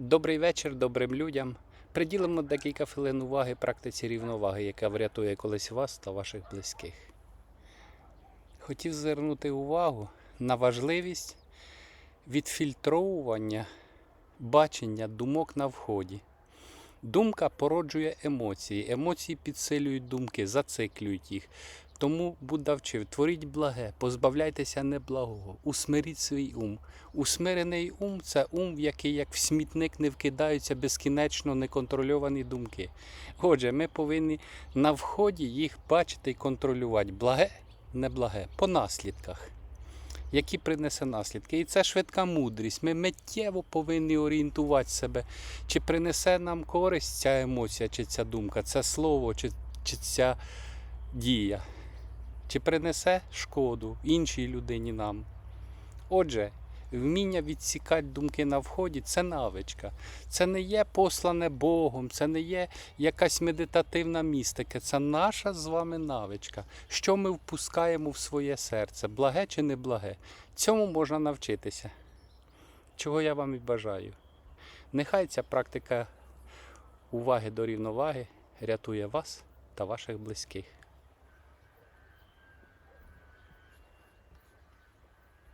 Добрий вечір добрим людям. Приділимо декілька хвилин уваги практиці рівноваги, яка врятує колись вас та ваших близьких. Хотів звернути увагу на важливість відфільтровування бачення думок на вході. Думка породжує емоції, емоції підсилюють думки, зациклюють їх. Тому Будда вчив, творіть благе, позбавляйтеся неблагого, усмиріть свій ум. Усмирений ум це ум, в який як в смітник не вкидаються безкінечно неконтрольовані думки. Отже, ми повинні на вході їх бачити і контролювати. Благе, неблаге, по наслідках, які принесе наслідки. І це швидка мудрість. Ми миттєво повинні орієнтувати себе, чи принесе нам користь ця емоція, чи ця думка, це слово, чи, чи ця дія чи принесе шкоду іншій людині нам. Отже, вміння відсікати думки на вході це навичка. Це не є послане Богом, це не є якась медитативна містика, це наша з вами навичка. Що ми впускаємо в своє серце, благе чи не благе. Цьому можна навчитися. Чого я вам і бажаю. Нехай ця практика уваги до рівноваги рятує вас та ваших близьких.